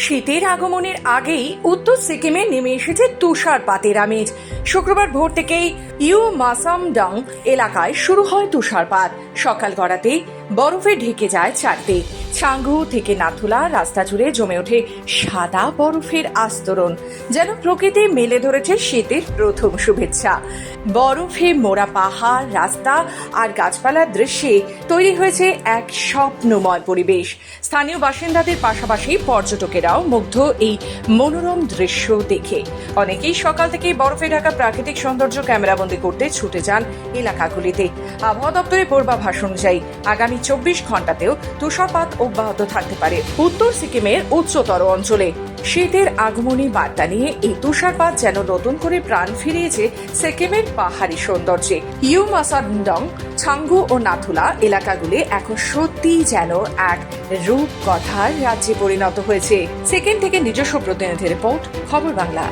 শীতের আগমনের আগেই উত্তর সিকিমে নেমে এসেছে তুষারপাতের আমেজ। শুক্রবার ভোর থেকেই ইউ মাসামডং এলাকায় শুরু হয় তুষারপাত। সকাল গড়াতেই বরফে ঢেকে যায় চারদিক। ছাঙ্গু থেকে নাথুলা রাস্তা জুড়ে জমে ওঠে সাদা বরফের আস্তরণ, যেন প্রকৃতি মেলে ধরেছে শীতের প্রথম শুভেচ্ছা। বরফে মোড়া পাহাড়, রাস্তা আর গাছপালার দৃশ্যে তৈরি হয়েছে এক স্বপ্নময় পরিবেশ। স্থানীয় বাসিন্দাদের পাশাপাশি পর্যটকেরাও মুগ্ধ এই মনোরম দৃশ্য দেখে। অনেকেই সকাল থেকেই বরফে ঢাকা প্রাকৃতিক সৌন্দর্য ক্যামেরাবন্দি করতে ছুটে যান এলাকাগুলিতে। আবহাওয়া দপ্তরের পূর্বাভাস অনুযায়ী, আগামী চব্বিশ ঘন্টাতেও তুষারপাত অব্যাহত থাকতে পারে। উত্তর সিকিমের উচ্চতর অঞ্চলে শীতের আগমনী বার্তা নিয়ে এই তুষারপাত যেন নতুন করে প্রাণ ফিরিয়েছে সিকিমের পাহাড়ি সৌন্দর্যে। ইউ মাসাডং ছাঙ্গু ও নাথুলা এলাকাগুলি এখন সত্যিই যেন এক রূপকথার রাজ্যে পরিণত হয়েছে। সিকিম থেকে নিজস্ব প্রতিনিধি রিপোর্ট, খবর বাংলা।